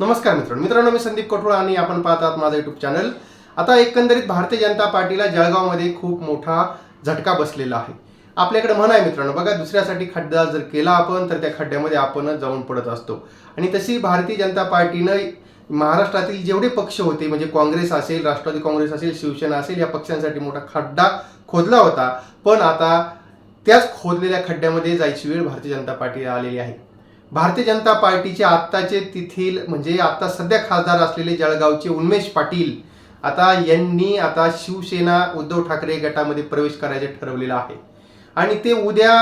नमस्कार मित्रांनो. मित्रांनो मी संदीप कठोळ आणि आपण पाहतात माझं युट्यूब चॅनल आता एकंदरीत भारतीय जनता पार्टीला जळगावमध्ये खूप मोठा झटका बसलेला आहे. आपल्याकडे म्हण आहे मित्रांनो बघा दुसऱ्यासाठी खड्डा जर केला आपण तर त्या खड्ड्यामध्ये आपणच जाऊन पडत असतो. आणि तशी भारतीय जनता पार्टीनं महाराष्ट्रातील जेवढे पक्ष होते म्हणजे काँग्रेस असेल राष्ट्रवादी काँग्रेस असेल शिवसेना असेल या पक्षांसाठी मोठा खड्डा खोदला होता. पण आता त्याच खोदलेल्या खड्ड्यामध्ये जायची वेळ भारतीय जनता पार्टीला आलेली आहे. भारतीय जनता पार्टीचे आत्ताचे तिथील म्हणजे आत्ता सध्या खासदार असलेले जळगावचे उन्मेष पाटील आता यांनी आता शिवसेना उद्धव ठाकरे गटामध्ये प्रवेश करायचे ठरवलेलं आहे. आणि ते उद्या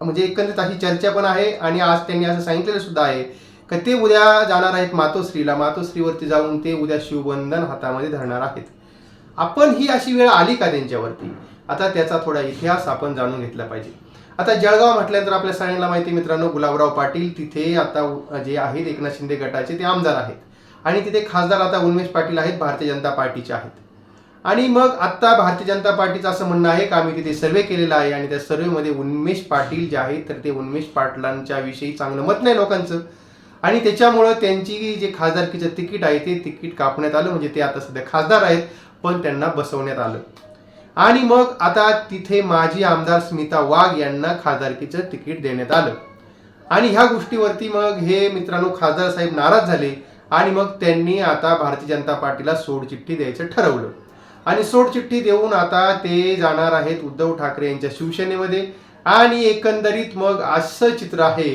म्हणजे एकंदरीत अशी चर्चा पण आहे आणि आज त्यांनी असं सांगितलेलं सुद्धा आहे का ते उद्या जाणार आहेत मातोश्रीला. मातोश्रीवरती जाऊन ते उद्या शिवबंधन हातामध्ये धरणार आहेत. आपण ही अशी वेळ आली का त्यांच्यावरती? आता त्याचा थोडा इतिहास आपण जाणून घेतला पाहिजे. आता जळगाव म्हटल्यानंतर आपल्या सगळ्यांना माहिती आहे मित्रांनो गुलाबराव पाटील तिथे आता जे आहेत एकनाथ शिंदे गटाचे ते आमदार आहेत. आणि तिथे खासदार आता उन्मेश पाटील आहेत भारतीय जनता पार्टीचे आहेत. आणि मग आता भारतीय जनता पार्टीचं असं म्हणणं आहे का आम्ही तिथे सर्वे केलेला आहे आणि त्या सर्वेमध्ये उन्मेष पाटील जे आहेत तर ते उन्मेष पाटलांच्या विषयी चांगलं मत नाही लोकांचं. आणि त्याच्यामुळं त्यांची जे खासदारकीचं तिकीट आहे ते तिकीट कापण्यात आलं म्हणजे ते आता सध्या खासदार आहेत पण त्यांना बसवण्यात आलं. आणि मग आता तिथे माजी आमदार स्मिता वाघ यांना खासदारकीचं तिकीट देण्यात आलं. आणि ह्या गोष्टीवरती मग हे मित्रांनो खासदार साहेब नाराज झाले आणि मग त्यांनी आता भारतीय जनता पार्टीला सोडचिठ्ठी द्यायचं ठरवलं. आणि सोडचिठ्ठी देऊन आता ते जाणार आहेत उद्धव ठाकरे यांच्या शिवसेनेमध्ये. आणि एकंदरीत मग असं चित्र आहे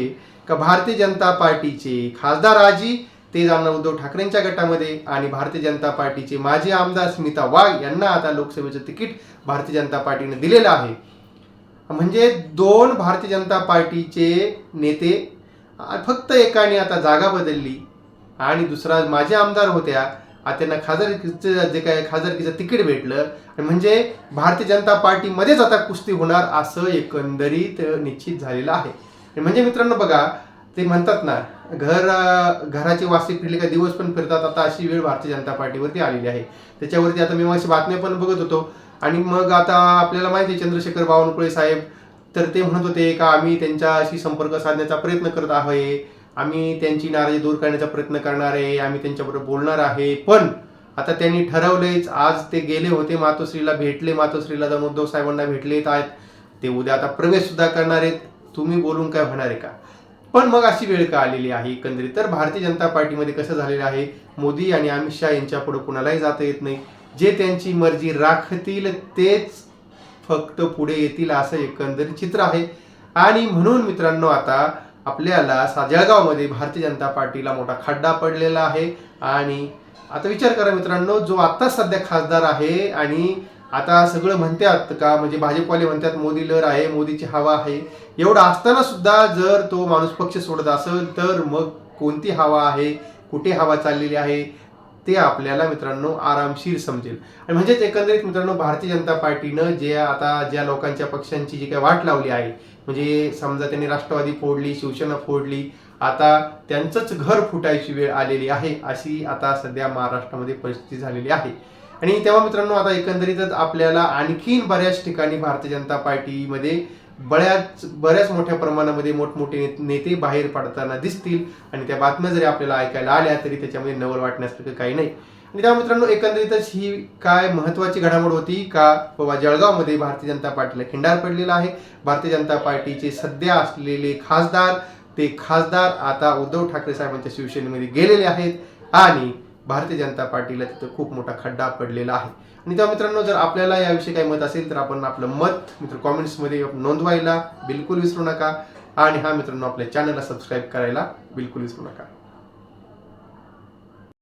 का भारतीय जनता पार्टीचे खासदार आजी ते जाणार उद्धव ठाकरेंच्या गटामध्ये आणि भारतीय जनता पार्टीचे माजी आमदार स्मिता वाघ यांना आता लोकसभेचं तिकीट भारतीय जनता पार्टीने दिलेलं आहे. म्हणजे दोन भारतीय जनता पार्टीचे नेते फक्त एकाने आता जागा बदलली आणि दुसरा माझे आमदार होत्या त्यांना खासदारकीचं जे काय खासदारकीचं तिकीट भेटलं म्हणजे भारतीय जनता पार्टीमध्येच आता कुस्ती होणार असं एकंदरीत निश्चित झालेलं आहे. म्हणजे मित्रांनो बघा ते म्हणतात ना घर घराची वासी फिरली का दिवस पण फिरतात. आता अशी वेळ भारतीय जनता पार्टीवरती आलेली आहे. त्याच्यावरती आता मी माझी बातम्या पण बघत होतो. आणि मग आता आपल्याला माहिती आहे चंद्रशेखर बावनकुळे साहेब. तर ते म्हणत होते का आम्ही त्यांच्याशी संपर्क साधण्याचा प्रयत्न करत आहे. आम्ही त्यांची नाराजी दूर करण्याचा प्रयत्न करणार आहे. आम्ही त्यांच्याबरोबर बोलणार आहे. पण आता त्यांनी ठरवलेच आज ते गेले होते मातोश्रीला भेटले मातोश्रीला जाऊन उद्धव साहेबांना भेटले आहेत. ते उद्या आता प्रवेश सुद्धा करणार आहेत. तुम्ही बोलून काय होणार आहे का? पण मग अशी वेळ का आलेली आहे एकंदरीत? तर भारतीय जनता पार्टीमध्ये कसं झालेलं आहे? मोदी आणि अमित शहा यांच्या पुढे कुणालाही जाता येत नाही. जे त्यांची मर्जी राखतील तेच फक्त पुढे येतील असं एकंदरीत चित्र आहे. आणि म्हणून मित्रांनो आता आपल्याला सा- जळगावमध्ये भारतीय जनता पार्टीला मोठा खड्डा पडलेला आहे. आणि आता विचार करा मित्रांनो जो आता सध्या खासदार आहे आणि आता सगळं म्हणतात का म्हणजे भाजपवाले म्हणतात मोदी लहर आहे मोदीची हवा आहे. एवढं असताना सुद्धा जर तो माणूस पक्ष सोडत असेल तर मग कोणती हवा आहे कुठे हवा चाललेली आहे ते आपल्याला मित्रांनो आरामशीर समजेल. आणि म्हणजेच एकंदरीत मित्रांनो भारतीय जनता पार्टीनं जे आता ज्या लोकांच्या पक्षांची जी काही वाट लावली आहे म्हणजे समजा त्यांनी राष्ट्रवादी फोडली शिवसेना फोडली आता त्यांचंच घर फुटायची वेळ आलेली आहे अशी आता सध्या महाराष्ट्रामध्ये परिस्थिती झालेली आहे. आणि तेव्हा मित्रांनो आता एकंदरीतच आपल्याला आणखीन बऱ्याच ठिकाणी भारतीय जनता पार्टीमध्ये बऱ्याच बऱ्याच मोठ्या प्रमाणामध्ये मोठमोठे ने- नेते बाहेर पडताना दिसतील. आणि त्या बातम्या जरी आपल्याला ऐकायला आल्या तरी त्याच्यामध्ये नवल वाटण्यासारखं काही नाही. आणि तेव्हा मित्रांनो एकंदरीतच ही काय महत्वाची घडामोड होती का? बाबा जळगावमध्ये भारतीय जनता पार्टीला खिंडार पडलेला आहे. भारतीय जनता पार्टीचे सध्या असलेले खासदार ते खासदार आता उद्धव ठाकरे साहेबांच्या शिवसेनेमध्ये गेलेले आहेत. आणि भारतीय जनता पार्टीला तिथं खूप मोठा खड्डा पडलेला आहे. आणि त्या मित्रांनो जर आपल्याला याविषयी काही मत असेल तर आपण आपलं मत मित्र कॉमेंट्समध्ये नोंदवायला बिलकुल विसरू नका. आणि हा मित्रांनो आपल्या चॅनलला सबस्क्राईब करायला बिलकुल विसरू नका.